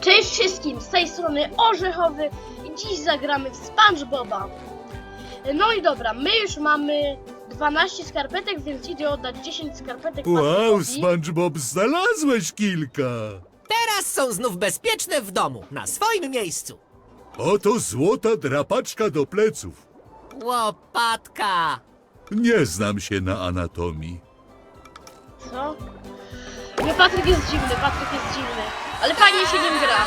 Cześć wszystkim, z tej strony Orzechowy i dziś zagramy w SpongeBoba. No i dobra, my już mamy 12 skarpetek, więc idę oddać 10 skarpetek Wow, Patrykowi. SpongeBob, znalazłeś kilka. Teraz są znów bezpieczne w domu, na swoim miejscu. Oto złota drapaczka do pleców. Łopatka! Nie znam się na anatomii. Co? Nie, Patryk jest dziwny, Patryk jest dziwny. Ale fajnie się nim gra.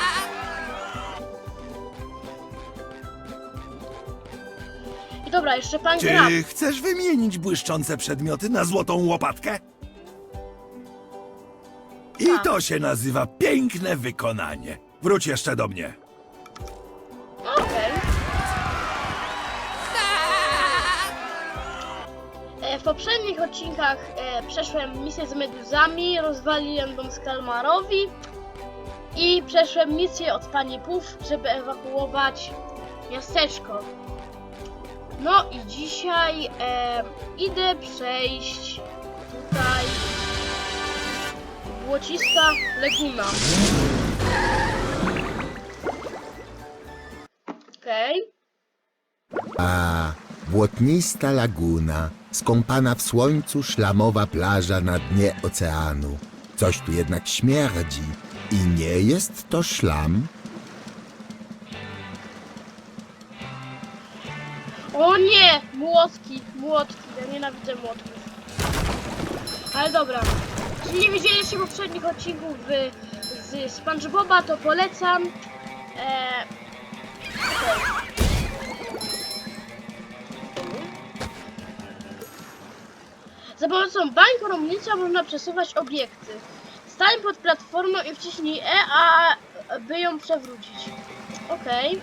I dobra, jeszcze pan gra. Czy chcesz wymienić błyszczące przedmioty na złotą łopatkę? I Tak. to się nazywa piękne wykonanie. Wróć jeszcze do mnie. Okej. E, W poprzednich odcinkach e, przeszłem misję z meduzami, rozwaliłem dom z Kalmarowi i przeszłem misję od pani Puf, żeby ewakuować miasteczko. No i dzisiaj e, idę przejść tutaj Błocista Leguna. Okej. A, błotnista laguna, skąpana w słońcu szlamowa plaża na dnie oceanu. Coś tu jednak śmierdzi. I nie jest to szlam? O nie! Młotki, młotki. Ja nienawidzę młotków. Ale dobra. Jeśli nie widzieliście poprzednich odcinków y, z SpongeBoba, to polecam. E... okej. Za pomocą bańkoromnicza można przesuwać obiekty. Stań pod platformą i wciśnij E, a by ją przewrócić. Okej.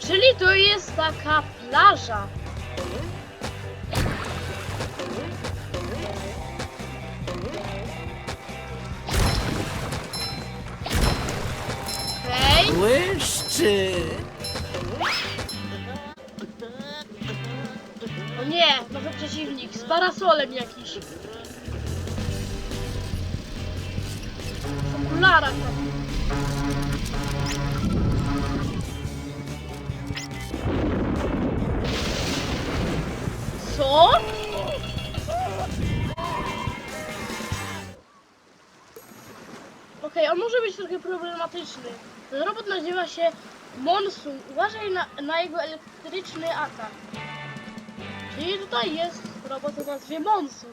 Czyli to jest taka plaża. Okej. Błyszczy! O nie, nowy przeciwnik z parasolem jakiś. W. Co? Okej, on może być trochę problematyczny. Ten robot nazywa się Monsun. Uważaj na, na jego elektryczny atak. Czyli tutaj jest robot o nazwie Monsun.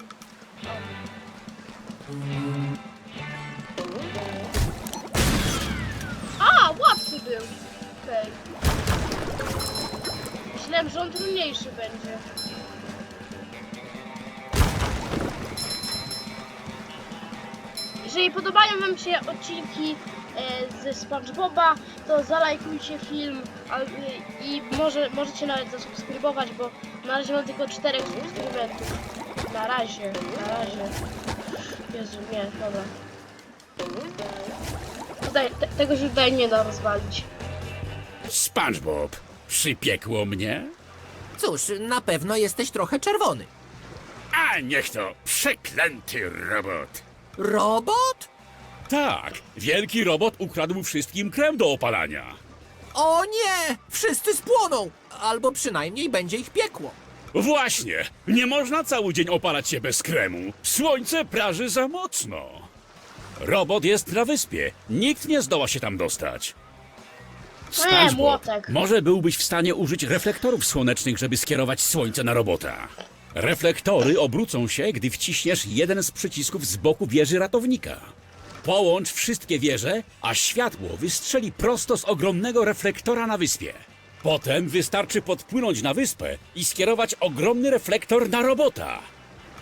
A, łatwy był. Okej. Myślałem, że on trudniejszy będzie. Jeżeli podobają Wam się odcinki e, ze SpongeBoba, to zalajkujcie film i może, możecie nawet zasubskrybować, bo na razie mam tylko czterech subskrybentów. Na razie, na razie. Jezu, nie, dobra. Tutaj, te, tego się tutaj nie da rozwalić. SpongeBob, przypiekło mnie? Cóż, na pewno jesteś trochę czerwony. A niech to przeklęty robot. Robot? Tak, wielki robot ukradł wszystkim krem do opalania. O nie! Wszyscy spłoną! Albo przynajmniej będzie ich piekło. Właśnie, nie można cały dzień opalać się bez kremu. Słońce praży za mocno. Robot jest na wyspie. Nikt nie zdoła się tam dostać. Młotek. może byłbyś w stanie użyć reflektorów słonecznych, żeby skierować słońce na robota. Reflektory obrócą się, gdy wciśniesz jeden z przycisków z boku wieży ratownika. Połącz wszystkie wieże, a światło wystrzeli prosto z ogromnego reflektora na wyspie. Potem wystarczy podpłynąć na wyspę i skierować ogromny reflektor na robota.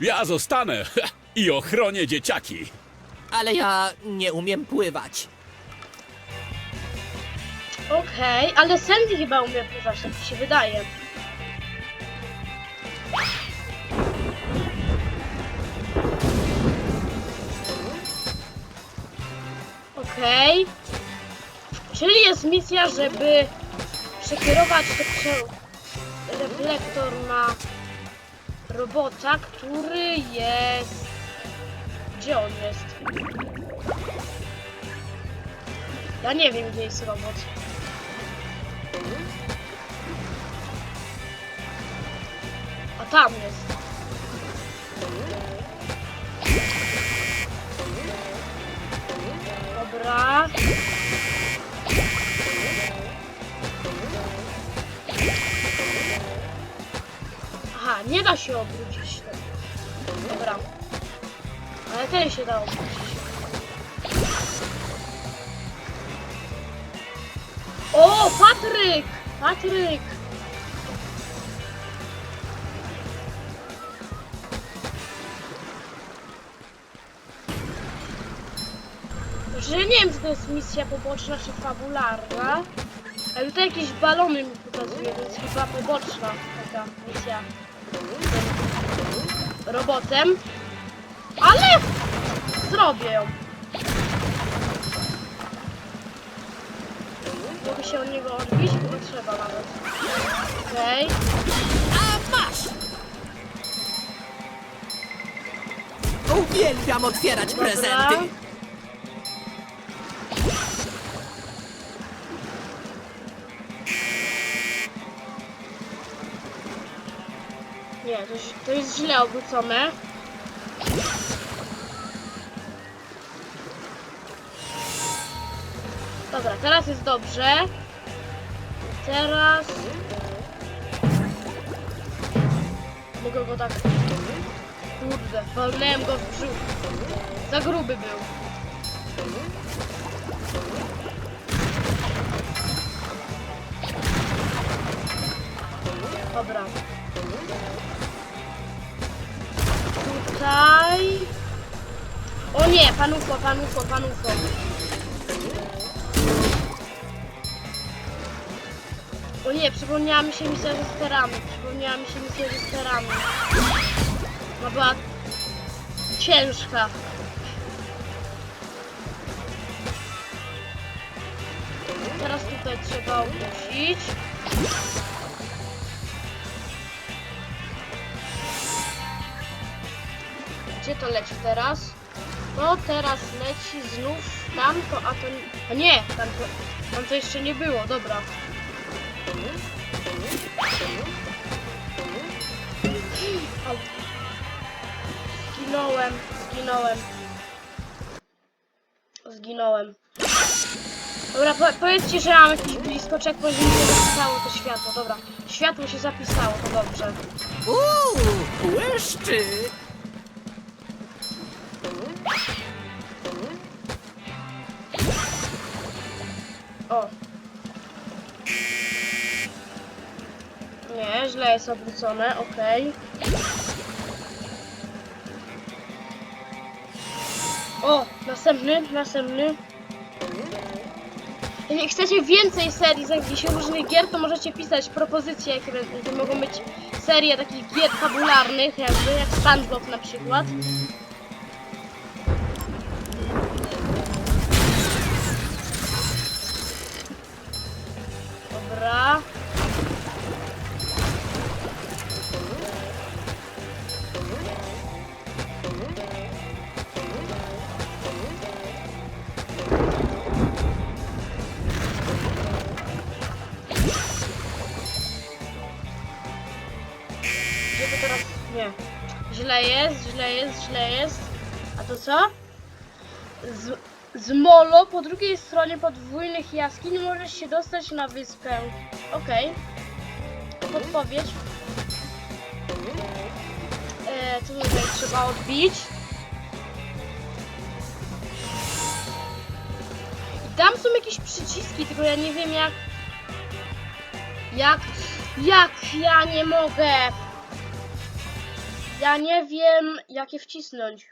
Ja zostanę i ochronię dzieciaki. Ale ja nie umiem pływać. Okej, ale Sandy chyba umie pływać, tak mi się wydaje. Okej. Czyli jest misja, żeby przekierować reflektor na robota, który jest Gdzie on jest? Ja nie wiem, gdzie jest robot. A tam jest. Dobra. Aha, nie da się obrócić. Dobra. Ale ten się da obrócić. O, Patryk! Patryk! Że nie wiem, czy to jest misja poboczna, czy fabularna. Ale tutaj jakieś balony mi pokazuje, więc chyba poboczna taka misja. Robotem. Ale zrobię ją. Mogę się od niego odbić, bo to trzeba nawet. Okej. A masz! Uwielbiam otwierać Dobra. prezenty. To, jest źle obrócone. Dobra, teraz jest dobrze. Teraz... Mogę go tak... Kurde, walnąłem go w brzuch. Za gruby był. Dobra. Tutaj... O nie, panufo, panufo, panufo. O nie, przypomniała mi się misja ze sterami. Przypomniała mi się misja ze sterami. No była ciężka. Teraz tutaj trzeba obrócić. Gdzie to leci teraz? To teraz leci znów tamto, a to... A nie, tam to, tam to jeszcze nie było, dobra. Zginąłem, zginąłem. Zginąłem. Dobra, po, powiedzcie, że mam jakiś blisko checkpoint, że mi się zapisało to światło. Dobra, światło się zapisało, to dobrze. Uuu, błyszczy! Jest obrócone, okej. O, następny, następny. Jeśli chcecie więcej serii z jakichś różnych gier, to możecie pisać propozycje, jakie, jakie mogą być serie takich gier fabularnych, jakby, jak SpongeBob na przykład. Jest, źle jest, źle jest. A to co? Z, z Molo po drugiej stronie podwójnych jaskiń możesz się dostać na wyspę. Okej. Podpowiedź. E, co tutaj trzeba odbić? I tam są jakieś przyciski, tylko ja nie wiem jak... Jak... Jak ja nie mogę? Ja nie wiem, jak je wcisnąć.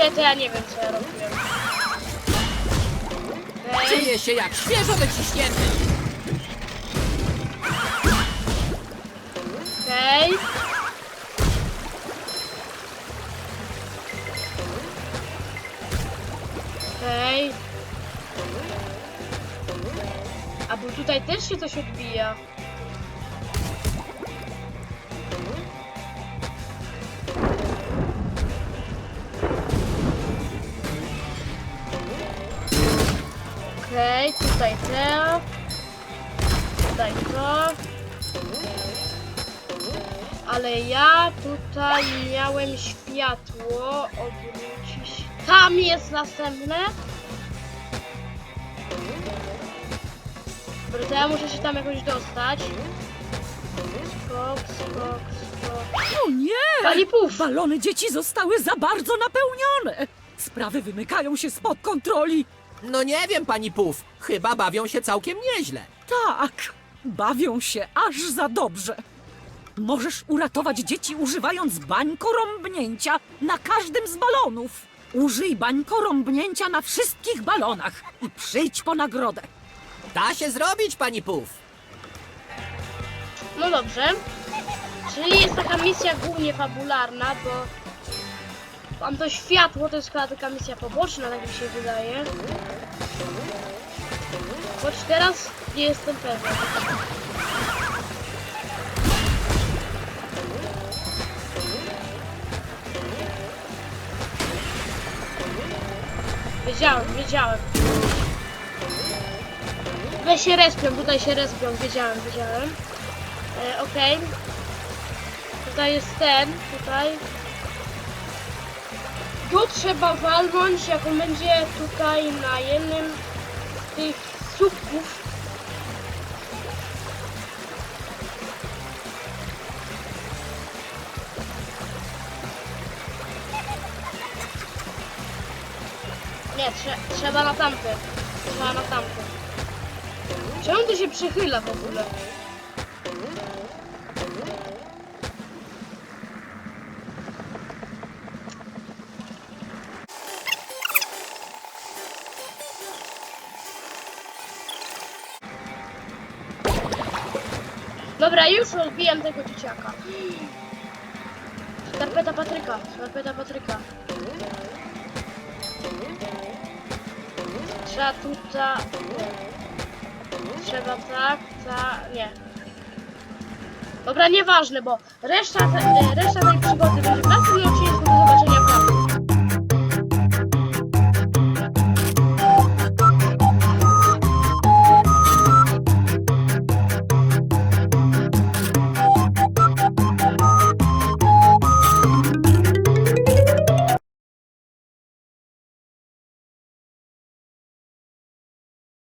Czy to ja nie wiem co ja robiłem. Okej. Czuję się jak świeżo wyciśnięty. Okej. Okej. A bo tutaj też się coś odbija. Okej, tutaj te. Tutaj to. Ale ja tutaj miałem światło odwrócić. Tam jest następne. Dobra, to ja muszę się tam jakoś dostać. Skok, skok, skok. O nie! Puf! Balony dzieci zostały za bardzo napełnione. Sprawy wymykają się spod kontroli. No nie wiem, pani Puf. Chyba bawią się całkiem nieźle. Tak, bawią się aż za dobrze. Możesz uratować dzieci używając bańko rąbnięcia na każdym z balonów. Użyj bańko rąbnięcia na wszystkich balonach i przyjdź po nagrodę. Da się zrobić, pani Puf. No dobrze. Czyli jest taka misja głównie fabularna, bo mam to światło, to jest chyba taka misja poboczna, tak mi się wydaje. Choć teraz nie jestem pewien. Wiedziałem, wiedziałem. Weź się respią, tutaj się respią, wiedziałem, wiedziałem. E, Okej. Tutaj jest ten, tutaj. Go trzeba walnąć, jak on będzie tutaj na jednym z tych słupków. Nie, trze trzeba na tamte. Trzeba na tamte. Czemu to się przychyla w ogóle? Dobra, już odbijam tego dzieciaka. Skarpeta Patryka, skarpeta Patryka. Trzeba tutaj... Trzeba tak, tak, nie. Dobra, nieważne, bo reszta, reszta tej